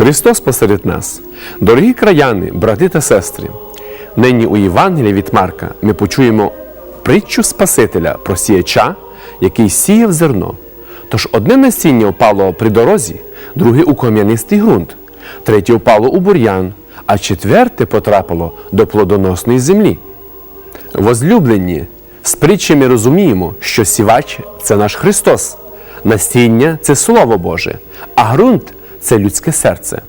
Христос посеред нас, дорогі краяни, брати та сестри. Нині у Євангелії від Марка ми почуємо притчу Спасителя про сіяча, який сіяв зерно. Тож одне насіння впало при дорозі, друге у кам'янистий ґрунт, третє впало у бур'ян, а четверте потрапило до плодоносної землі. Возлюблені, з притчі ми розуміємо, що сівач це наш Христос, насіння це Слово Боже, а ґрунт це людське серце.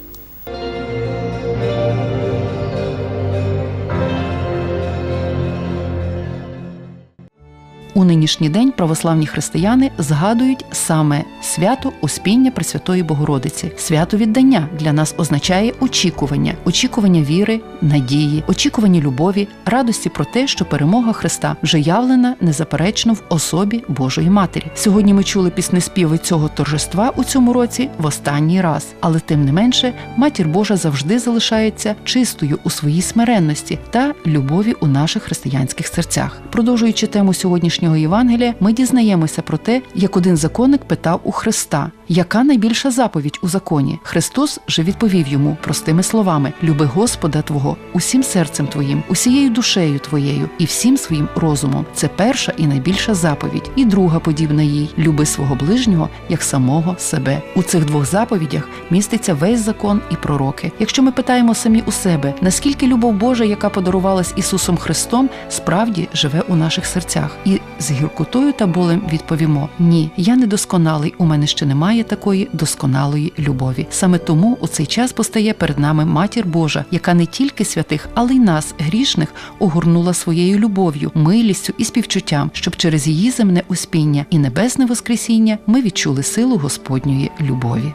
Нинішній день православні християни згадують саме свято Успіння Пресвятої Богородиці. Свято віддання для нас означає очікування, очікування віри, надії, очікування любові, радості про те, що перемога Христа вже явлена незаперечно в особі Божої Матері. Сьогодні ми чули піснеспіви цього торжества у цьому році в останній раз, але тим не менше, матір Божа завжди залишається чистою у своїй смиренності та любові у наших християнських серцях. Продовжуючи тему сьогоднішнього Євангелія, ми дізнаємося про те, як один законник питав у Христа, яка найбільша заповідь у законі. Христос же відповів йому простими словами: Люби Господа Твого усім серцем Твоїм, усією душею Твоєю і всім своїм розумом. Це перша і найбільша заповідь, і друга подібна їй люби свого ближнього як самого себе. У цих двох заповідях міститься весь закон і пророки. Якщо ми питаємо самі у себе, наскільки любов Божа, яка подарувалась Ісусом Христом, справді живе у наших серцях, і з гіркотою та болем відповімо: ні, я недосконалий, у мене ще немає такої досконалої любові. Саме тому у цей час постає перед нами матір Божа, яка не тільки святих, але й нас, грішних, огорнула своєю любов'ю, милістю і співчуттям, щоб через її земне успіння і небесне воскресіння ми відчули силу Господньої любові.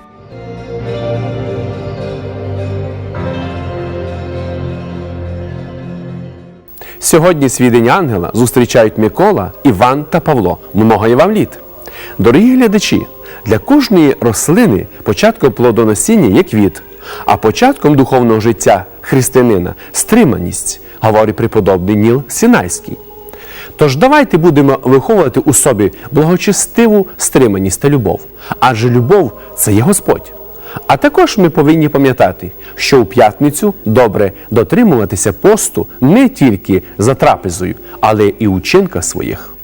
Сьогодні свій день ангела зустрічають Микола, Іван та Павло. Много є вам літ. Дорогі глядачі, для кожної рослини початком плодоносіння є квіт, а початком духовного життя християнина стриманість, говорить преподобний Ніл Сінайський. Тож давайте будемо виховувати у собі благочестиву стриманість та любов, адже любов це є Господь. А також ми повинні пам'ятати, що у п'ятницю добре дотримуватися посту не тільки за трапезою, але і у чинках своїх.